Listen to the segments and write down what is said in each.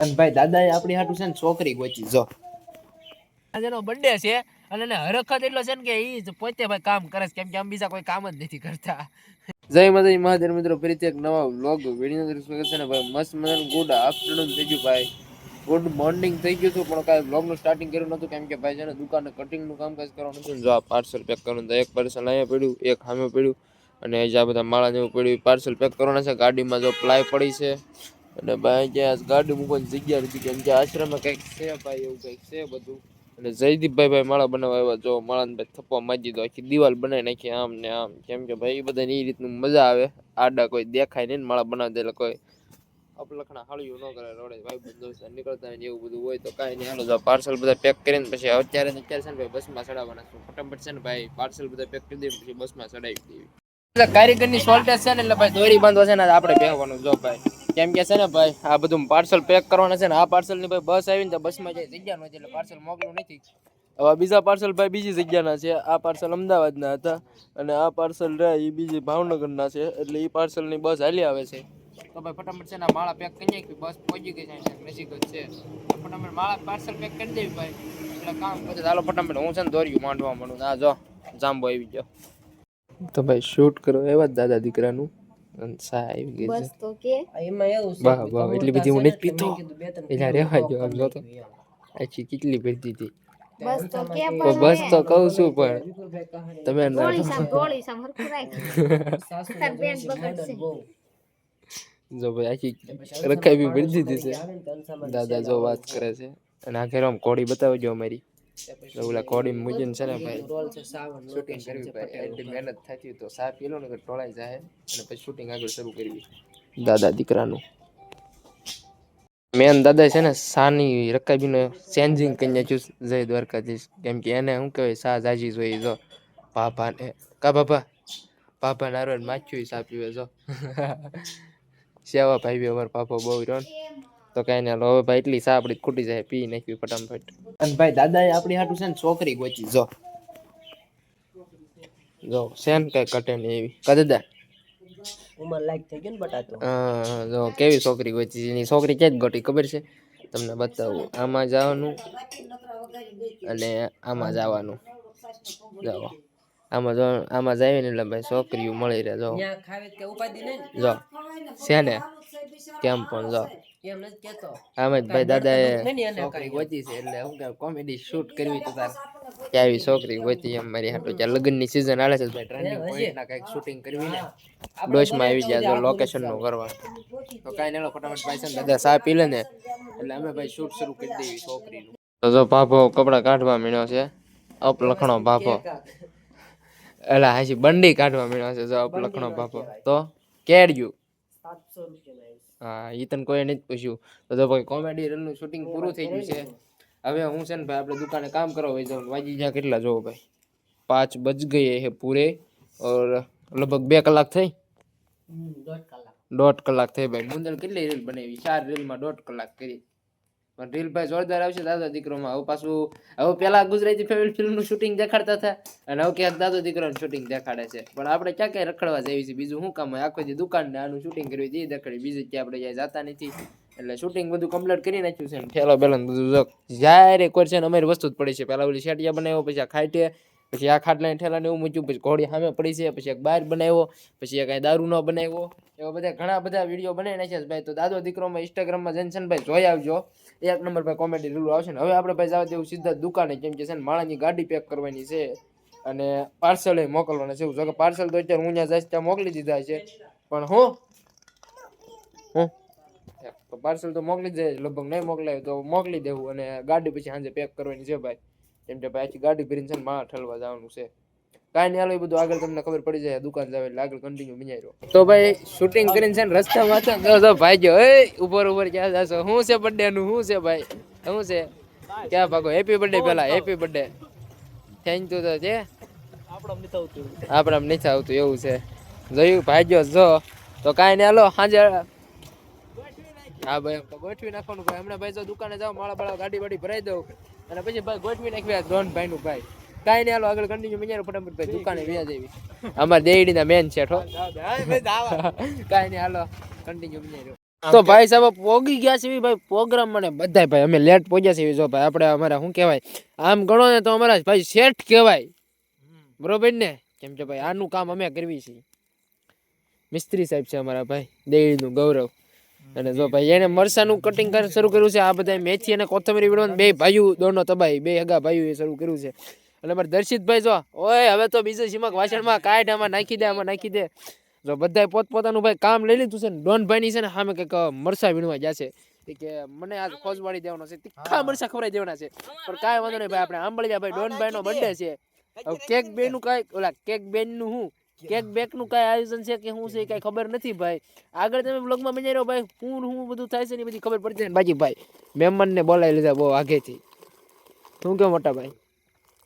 અને ભાઈ દાદા આપણી હાટું છે ને છોકરી ગોચી જો. આજે એનો બર્થડે છે અને એને હરખત એટલો છે ને કે ઈ પોતે ભાઈ કામ કરે છે કેમ કે આમ બીજા કોઈ કામ જ નથી કરતા. જય માતાજી મહાદેવ મિત્રો ફરીથી એક નવા વ્લોગ વીડિયો અંદર સ્વાગત છે ને ભાઈ મસ્ત મજાનું ગુડ આફ્ટરનૂન થઈ ગયું ભાઈ. ગુડ મોર્નિંગ થઈ ગયું હતું પણ કાંઈ વ્લોગનું સ્ટાર્ટિંગ કર્યું નહોતું કેમ કે ભાઈ છે ને દુકાને કટિંગનું કામકાજ કરવાનું હતું જો આ પાર્સલ પેક કરવાનું તો એક પાર્સલ અહીંયા પડ્યું એક સામે પડ્યું અને જે આ બધા માળા જેવું પડ્યું પાર્સલ પેક કરવાના છે ગાડીમાં જો પ્લાય પડી છે. અને ભાઈ જે ગાડી મૂકવાની જગ્યા નથી કેમ કે આશ્રમમાં કંઈક છે ભાઈ, એવું કંઈક છે બધું. અને જયદીપભાઈ ભાઈ માળા બનાવવા આવ્યા. જો માળાને ભાઈ થપ્પા મારી દીધો. આખી દિવાલ બનાવી નાખી આમ ને આમ. કેમ કે ભાઈ એ બધાને એ રીતનું મજા આવે. આડા કોઈ દેખાય નહીં માળા બનાવી દે એટલે કોઈ અપલખણા હાળ્યું ન કરે, રોડે ભાઈ બંધો નીકળતા ને એવું બધું હોય તો કાંઈ નહીં. હાલો, જો પાર્સલ બધા પેક કરીને પછી અત્યારે અત્યારે છે ને ભાઈ બસમાં ચડાવવાના છે. ફટાફટ છે ને ભાઈ પાર્સલ બધા પેક કરી દઈએ પછી બસમાં ચડાવી દઈએ. એટલે કારીગરની શોર્ટેજ છે ને એટલે ભાઈ દોરી બાંધવા છે ને આપણે બેહવાનું. જો ભાઈ. કેમ કે છે ને ભાઈ, આ બધું પાર્સલ પેક કરવાના છે ને, આ પાર્સલની ભાઈ બસ આવીને તો બસમાં જાય જગ્યા નથી એટલે પાર્સલ મોકલું નથી. હવે બીજા પાર્સલ ભાઈ બીજી જગ્યાના છે, આ પાર્સલ અમદાવાદના હતા, અને આ પાર્સલ રહ્યા એ બીજી ભાવનગરના છે, એટલે એ પાર્સલની બસ હાલી આવે છે. તો ભાઈ ફટાફટ છે ને માળા પેક કરી નાખી બસ પહોંચી ગઈ છે નજીક જ છે. ફટાફટ માળા પાર્સલ પેક કરી દેવી ભાઈ. એટલે કામ પછી ચાલો ફટાફટ, હું છે ને દોર્યું માંડવા માંડું. આ જો, જાંબો આવી ગયો. તો ભાઈ શૂટ કરો, એવા જ દાદા દીકરાનું. આવી ગઈ બસ તો કે. એમાં એવું છે વાહ વાહ એટલી બધી હું નથી પીતો એટલે રેવા જો આમ જોતો આછી કેટલી ભરી હતી. બસ તો કે પણ બસ તો કહું છું પણ તમે ના ગોળી સામ ગોળી સામ હરખું તાર બેન બગડશે. જો ભાઈ આખી રખાઈ બી ભરી દીધી છે દાદા જો વાત કરે છે. અને આ ઘરે આમ કોડી બતાવજો અમારી. ઓલા કોડી મુજીન છે ને ભાઈ શૂટિંગ કરવી ભાઈ એટલી મહેનત થતી તો સા પી ને ટોળાઈ જાય અને પછી શૂટિંગ આગળ શરૂ કરવી. દાદા દીકરાનું. મેન દાદા છે ને સાની રકાબીને ચેન્જિંગ કરી નાખ્યું જય દ્વારકાધીશ. કેમ કે એને શું કહેવાય સા જાજી જોઈએ જો. પાપાને કા પાપા પાપા નારો માખ્યું સા પીવે જો. સેવા ભાઈ બી અમારો પાપો બહુ રહ્યો ને. તો કઈ નહીં હવે ભાઈ એટલી સા આપણી ખૂટી જાય પી નાખી ફટાફટ. અને ભાઈ દાદાએ આપણી હાટું છે ને છોકરી ગોચી જો. જો છે ને કઈ કટે નહીં એવી. કા દાદા? ઉંમર લાયક થઈ ગયો ને બટાતો હા જો કેવી છોકરી ગોચી એની છોકરી ક્યાં જ ગોટી ખબર છે? તમને બતાવું. આમાં જવાનું અને આમાં જવાનું. જાઓ આમાં જો આમાં જાય ને એટલે ભાઈ છોકરીઓ મળી રહે જો. ત્યાં ખાવે કે ઉપાધિ નહીં જો છે ને? કેમ પણ જો. એમ નથી કેતો. ભાઈ દાદાએ નહીં ને છોકરી ગોતી છે એટલે હું કે કોમેડી શૂટ કરવી તો તાર કે આવી છોકરી ગોતી એમ મારી હાટુ. ત્યાં લગ્નની સીઝન આલે છે ભાઈ. ટ્રેન્ડિંગ પોઈન્ટ ના કંઈક શૂટિંગ કરવી ને ડોશમાં આવી જાય તો લોકેશનનું કરવા. તો કાંઈ નહીં ફટાફટ ભાઈ છે ને દાદા સા પી લે ને. એટલે અમે ભાઈ શૂટ શરૂ કરી દેવી છોકરી તો જો પાપો કપડા કાઢવા મીણ્યો છે. અપ લખણો પાપો એલા હાજી બંડી કાઢવા મીણ્યો છે જો અપ લખણો પાપો તો કેડ્યું? સાતસો રૂપિયા હા ઈતન તને કોઈ નથી પૂછ્યું. તો તો ભાઈ કોમેડી રીલનું શૂટિંગ પૂરું થઈ ગયું છે. હવે હું છે ને ભાઈ આપણે દુકાને કામ કરવા વહી જાઉં. વાજી જ્યાં કેટલા જોવો ભાઈ? પાંચ બજ ગયે હે પૂરે. ઓર લગભગ બે કલાક થઈ? દોઢ કલાક. દોઢ કલાક થઈ ભાઈ. ગુંદર કેટલી રીલ બનાવી? ચાર રીલમાં દોઢ કલાક કરી. પણ રીલભાઈ જોરદાર આવશે દાદા દીકરોમાં. હવે પાછું, હવે પેલા ગુજરાતી ફેમિલી ફિલ્મનું શૂટિંગ દેખાડતા હતા અને હવે ક્યાંક દાદો દીકરાનું શૂટિંગ દેખાડે છે. પણ આપણે ક્યાં ક્યાં રખડવા જઈએ છીએ બીજું શું કામ હોય? આખો જે દુકાન ને આનું શૂટિંગ કરવી એ દેખાડી. બીજી ક્યાં આપણે ક્યાંય જતા નથી. એટલે શૂટિંગ બધું કમ્પ્લીટ કરી નાખ્યું છે ઠેલો બેલન બધું જ્યારે કોઈ છે અમારી વસ્તુ જ પડી છે. પેલા ઓલી શેટિયા બનાવ્યો, પછી આ ખાઈટે પછી આ ખાટલા ઠેલાને એવું મૂક્યું, પછી ઘોડી સામે પડી છે, પછી એક બહાર બનાવ્યો, પછી એક દારૂ નો બનાવ્યો. એવા બધા ઘણા બધા વીડિયો બનાવી નાખ્યા ભાઈ. તો દાદો દીકરોમાં ઇન્સ્ટાગ્રામમાં જઈને છે ને ભાઈ, જોઈ આવજો. એક નંબર ભાઈ કોમેડી રીલું આવશે ને. હવે આપણે ભાઈ જવા દેવું સીધા દુકાને, કેમ કે છે ને માળાની ગાડી પેક કરવાની છે અને પાર્સલ મોકલવાના છે જો કે પાર્સલ તો અત્યારે હું ત્યાં જઈશ, ત્યાં મોકલી દીધા છે. પણ હું? હું? પાર્સલ તો મોકલી દે. લગભગ નહીં મોકલાય તો મોકલી દેવું અને ગાડી પછી સાંજે પેક કરવાની છે ભાઈ. કેમ કે ભાઈ ગાડી ભરીને છે ને માળા ઠલવા જવાનું છે. કાંઈ નહીં હાલો, એ બધું આગળ તમને ખબર પડી જાય, દુકાન જાવ એટલે આગળ કન્ટિન્યુ બિનાઈ રહ્યો તો ભાઈ શૂટિંગ કરીને છે ને રસ્તામાં તો જો જો ભાઈ ગયો એ ઉપર ઉપર ક્યાં જશો? શું છે બર્થડે નું શું છે ભાઈ? શું છે? ક્યાં ભાગો? હેપી બર્થડે પેલા હેપી બર્થડે થેન્ક યુ તો છે. આપણે નથી આવતું એવું છે. જોયું? ભાઈ ગયો જો. તો કાંઈ નહીં હાલો સાંજે હા ભાઈ ગોઠવી નાખવાનું ભાઈ. હમણાં ભાઈ જો દુકાને જાઓ, માળા બાળા ગાડી વાડી ભરાઈ દઉં. અને પછી ભાઈ ગોઠવી નાખવી ત્રણ ભાઈ નું ભાઈ. કઈ નહીં, હાલો, આગળ કન્ટિન્યુ મિજારો ફટાફટ ભાઈ દુકાને વ્યા જેવી અમાર દેડી ના મેન છે કાંઈ નહીં, હાલો કન્ટિન્યુ મિજારો તો ભાઈ સાહેબ પોગી ગયા છે ભાઈ પ્રોગ્રામ મને બધા ભાઈ. અમે લેટ પહોંચ્યા છીએ જો ભાઈ. આપણે અમારા શું કહેવાય? આમ ગણો ને તો અમારા ભાઈ શેઠ કહેવાય. બરોબર ને? કેમ કે ભાઈ, આનું કામ અમે કરવી છીએ. મિસ્ત્રી સાહેબ છે અમારા ભાઈ દેવીનું ગૌરવ. અને જો ભાઈ એને મરસાનું કટિંગ શરૂ કર્યું છે. આ બધા મેથી અને કોથમરી વિડવાનું બે ભાઈઓ દોનો તબાઈ બે હગા ભાઈઓ એ શરૂ કર્યું છે. અને અમારે દર્શિતભાઈ જો ઓય હવે તો બીજું સીમક વાસણમાં કાઢ આમાં નાખી દે આમાં નાખી દે. જો બધાય પોતપોતાનું ભાઈ કામ લઈ લીધું છે ને ડોનભાઈ ભાઈની છે ને સામે કંઈક મરસા વીણવા જશે છે. કે મને આજ ખોજવાળી દેવાનો છે. તીખા મરસા ખવડાવી દેવાના છે. પણ કાંઈ વાંધો નહીં ભાઈ આપણે આંબળિયા ભાઈ ડોન ભાઈનો બર્થડે છે. હવે કેક બેનનું નું કાંઈ ઓલા કેક બેનનું હું કેક બેકનું કાંઈ આયોજન છે કે શું છે કાંઈ ખબર નથી ભાઈ. આગળ તમે બ્લોગમાં મજા રહ્યો ભાઈ હું હું બધું થાય છે ને બધી ખબર પડતી ને બાકી ભાઈ. મહેમાનને બોલાવી લીધા બહુ આગેથી. શું કે મોટા ભાઈ?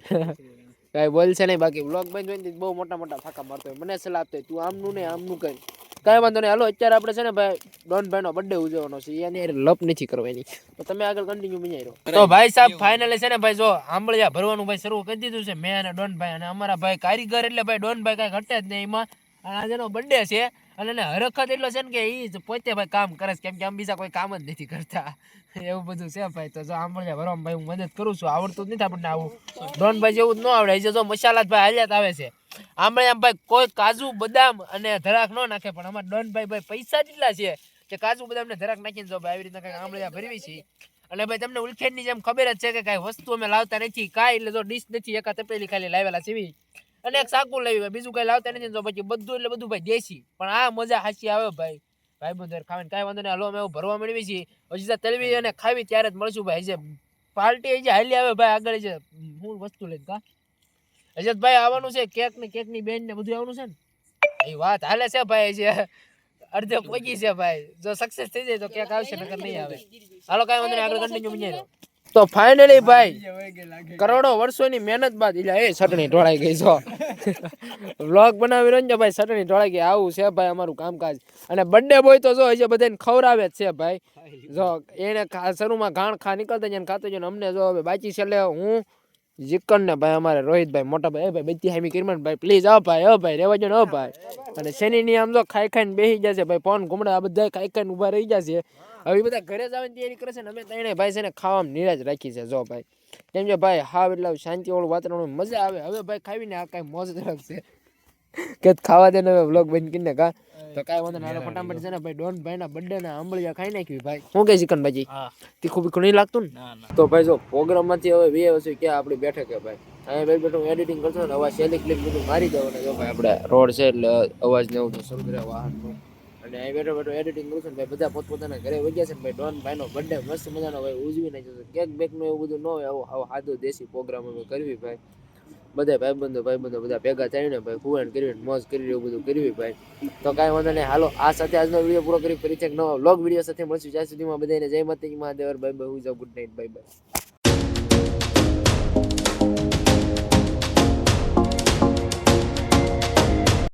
કાંઈ બોલશે નહીં બાકી. બ્લોગ બંધ જોઈને બહુ મોટા મોટા ફાંકા મારતો હોય. મને સલાહ આપતો તું આમનું ને આમનું કઈ કાંઈ વાંધો નહીં. હાલો અત્યારે આપણે છે ને ભાઈ ડોન ભાઈનો બર્થડે ઉજવવાનો છે. એની હારે લપ નથી કરવાની. તો તમે આગળ કન્ટિન્યુ બન્યા રહ્યો તો ભાઈ સાહેબ ફાઇનલી છે ને ભાઈ જો આંબળિયા ભરવાનું ભાઈ શરૂ કરી દીધું છે. મેં અને ડોન ભાઈ અને અમારા ભાઈ કારીગર એટલે ભાઈ ડોન ભાઈ કાંઈ ઘટે જ નહીં એમાં. અને આજે નો બર્થડે છે. અને એને હરખત એટલો છે ને કે એ પોતે ભાઈ કામ કરે છે. કેમ કે આમ બીજા કોઈ કામ જ નથી કરતા. એવું બધું છે ભાઈ. તો જો આંબળિયા ભરવામાં ભાઈ હું મદદ કરું છું. આવડતું જ નથી આપણને આવું. ડોન ભાઈ જેવું જ ન આવડે. જો મસાલા જ ભાઈ હાલ્યા આવે છે. આંબળિયા ભાઈ કોઈ કાજુ, બદામ અને ધરાક ન નાખે, પણ અમારા ડોનભાઈ ભાઈ પૈસા જેટલા છે કે કાજુ, બદામ ને ધરાક નાખીને જો ભાઈ આવી રીતના કંઈક આંબળિયા ભરવી છે. અને ભાઈ તમને ઉલખેડની જેમ ખબર જ છે કે કાંઈ વસ્તુ અમે લાવતા નથી, કાંઈ એટલે જો ડીશ નથી એકા તપેલી ખાલી લાવેલા છે અને એક સાકું લેવી ભાઈ બીજું કઈ લાવતા નથી જો પછી બધું એટલે બધું ભાઈ દેશી. પણ આ મજા હાસી આવે ભાઈ. ભાઈ બંધ ખાવાની કાંઈ વાંધો નહીં. હાલો, અમે ભરવા મેળવી છીએ. હજી તો તલવી અને ખાવી ત્યારે જ મળશું ભાઈ. જે પાર્ટી જે હાલી આવે ભાઈ આગળ જે હું વસ્તુ લઈને કા? હજી ભાઈ આવવાનું છે કેક ને કેકની બેન ને બધું આવવાનું છે ને? એ વાત હાલે છે ભાઈ છે અડધે પહોંચી છે ભાઈ. જો સક્સેસ થઈ જાય તો કેક આવશે નકર નહીં આવે. હાલો કાંઈ વાંધો નહીં આગળ કન્ટિન્યુ બની તો ફાઇનલી ભાઈ કરોડો વર્ષોની મહેનત બાદ એટલે એ ચટણી ઢોળાઈ ગઈ છો વ્લોગ બનાવી રહ્યો ને ભાઈ ચટણી ઢોળાઈ ગઈ. આવું છે ભાઈ અમારું કામકાજ. અને બર્થડે બોય તો જો હજી બધાને ખવડાવે જ છે ભાઈ. જો એને શરૂમાં ઘાણ ખા નીકળતા જાય ને ખાતો જાય અમને જો હવે બાકી છેલ્લે હું જીકન ને ભાઈ, અમારે રોહિતભાઈ મોટા ભાઈ ભાઈ, બધી હામી કિરમન ભાઈ પ્લીઝ આવો ભાઈ, હો ભાઈ, રેવા જો ને, હો ભાઈ. અને શનિની આમ તો ખાઈ ખાઈને બેસી જશે ભાઈ, ફોન ઘૂમડા, આ બધા ખાઈ ખાઈને ઊભા રહી જશે હવે બધા ઘરે જવાની તૈયારી કરે છે ને, અમે ત્રણે ભાઈ છે ને ખાવામાં નિરાજ રાખી છે, જો ભાઈ. કેમ કે ભાઈ, હાવ એટલે શાંતિ વાળું વાતાવરણ, મજા આવે. હવે ભાઈ ખાવીને આ કાંઈ મોજ રાખશે. કે ખાવા દે ને વ્લોગ બંધ કરીને કા તો કાંઈ વાંધો નહીં ફટાફટ છે ને ભાઈ ડોન ભાઈ ના બર્થડે ના આંબળિયા ખાઈ નાખી ભાઈ. શું કે ચિકન ભાજી તીખું બીખું નહીં લાગતું ને? તો ભાઈ જો પ્રોગ્રામમાંથી હવે બે વસ્તુ ક્યાં આપણી બેઠક કે ભાઈ. અહીંયા ભાઈ બેઠું એડિટિંગ કરશો ને અવાજ સેલી ક્લિપ બધું મારી દઉં ને જો ભાઈ આપણે રોડ છે એટલે અવાજ ને એવું શરૂ કર્યા વાહનનું. અને અહીં બેઠો બેઠો એડિટિંગ કરું છું ને ભાઈ બધા પોતપોતાના ઘરે વગ્યા છે ને ભાઈ ડોન ભાઈનો બર્થડે મસ્ત મજાનો ભાઈ ઉજવી નાખ્યો છે. કેક બેકનું એવું બધું ન હોય આવું આવું સાદું દેશી પ્રોગ્રામ અમે કરવી ભાઈ. બધા ભાઈબંધો ભાઈબંધો બધા ભેગા થઈને ભાઈ ફુવાણ કરીને મોજ કરી એવું બધું કર્યું ભાઈ. તો કાંઈ વાંધો નહીં. હાલો, આ સાથે આજનો વીડિયો પૂરો કરી ફરી છે નવો વ્લોગ વીડિયો સાથે મળશું. જ્યાં સુધીમાં બધાને જય માતાજી, મહાદેવર, બાય બાય, હું જાઉં ગુડ નાઇટ બાય બાય.